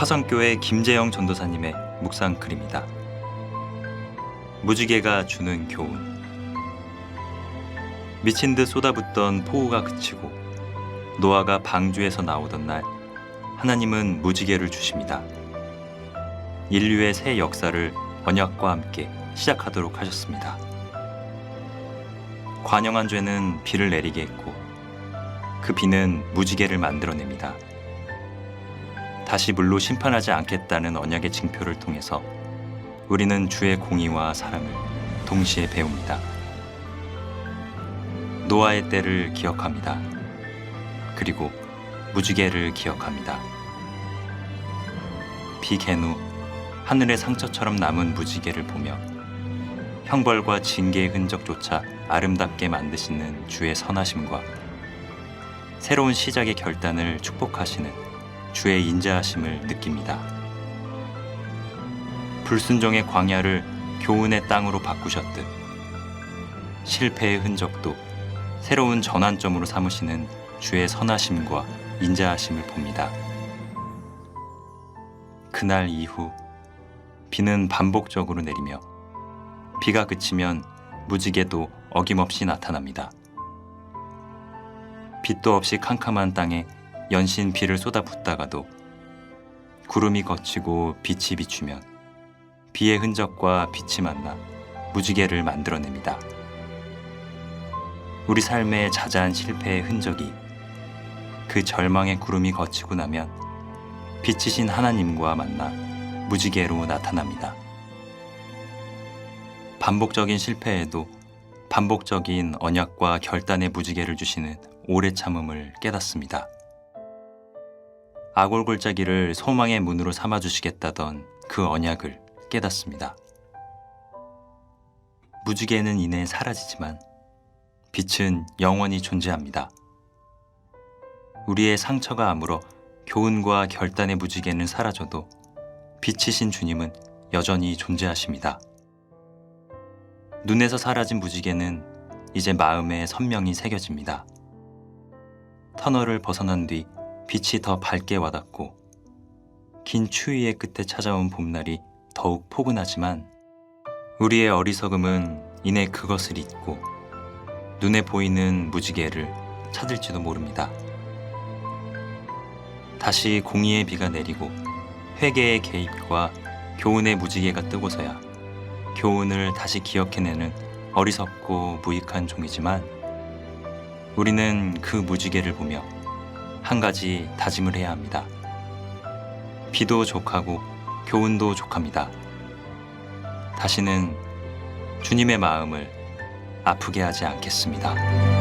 화성교회 김재영 전도사님의 묵상 글입니다. 무지개가 주는 교훈. 미친 듯 쏟아붓던 폭우가 그치고 노아가 방주에서 나오던 날 하나님은 무지개를 주십니다. 인류의 새 역사를 언약과 함께 시작하도록 하셨습니다. 관영한 죄는 비를 내리게 했고 그 비는 무지개를 만들어냅니다. 다시 물로 심판하지 않겠다는 언약의 징표를 통해서 우리는 주의 공의와 사랑을 동시에 배웁니다. 노아의 때를 기억합니다. 그리고 무지개를 기억합니다. 비 갠 후 하늘의 상처처럼 남은 무지개를 보며 형벌과 징계의 흔적조차 아름답게 만드시는 주의 선하심과 새로운 시작의 결단을 축복하시는 주의 인자하심을 느낍니다. 불순종의 광야를 교훈의 땅으로 바꾸셨듯 실패의 흔적도 새로운 전환점으로 삼으시는 주의 선하심과 인자하심을 봅니다. 그날 이후 비는 반복적으로 내리며 비가 그치면 무지개도 어김없이 나타납니다. 빛도 없이 캄캄한 땅에 연신 비를 쏟아붓다가도 구름이 걷히고 빛이 비추면 비의 흔적과 빛이 만나 무지개를 만들어냅니다. 우리 삶의 자자한 실패의 흔적이 그 절망의 구름이 걷히고 나면 빛이신 하나님과 만나 무지개로 나타납니다. 반복적인 실패에도 반복적인 언약과 결단의 무지개를 주시는 오래 참음을 깨닫습니다. 아골골짜기를 소망의 문으로 삼아주시겠다던 그 언약을 깨닫습니다. 무지개는 이내 사라지지만 빛은 영원히 존재합니다. 우리의 상처가 아물어 교훈과 결단의 무지개는 사라져도 빛이신 주님은 여전히 존재하십니다. 눈에서 사라진 무지개는 이제 마음에 선명히 새겨집니다. 터널을 벗어난 뒤 빛이 더 밝게 와닿고 긴 추위의 끝에 찾아온 봄날이 더욱 포근하지만 우리의 어리석음은 이내 그것을 잊고 눈에 보이는 무지개를 찾을지도 모릅니다. 다시 공의의 비가 내리고 회개의 개입과 교훈의 무지개가 뜨고서야 교훈을 다시 기억해내는 어리석고 무익한 종이지만 우리는 그 무지개를 보며 한 가지 다짐을 해야 합니다. 비도 족하고 교훈도 족합니다. 다시는 주님의 마음을 아프게 하지 않겠습니다.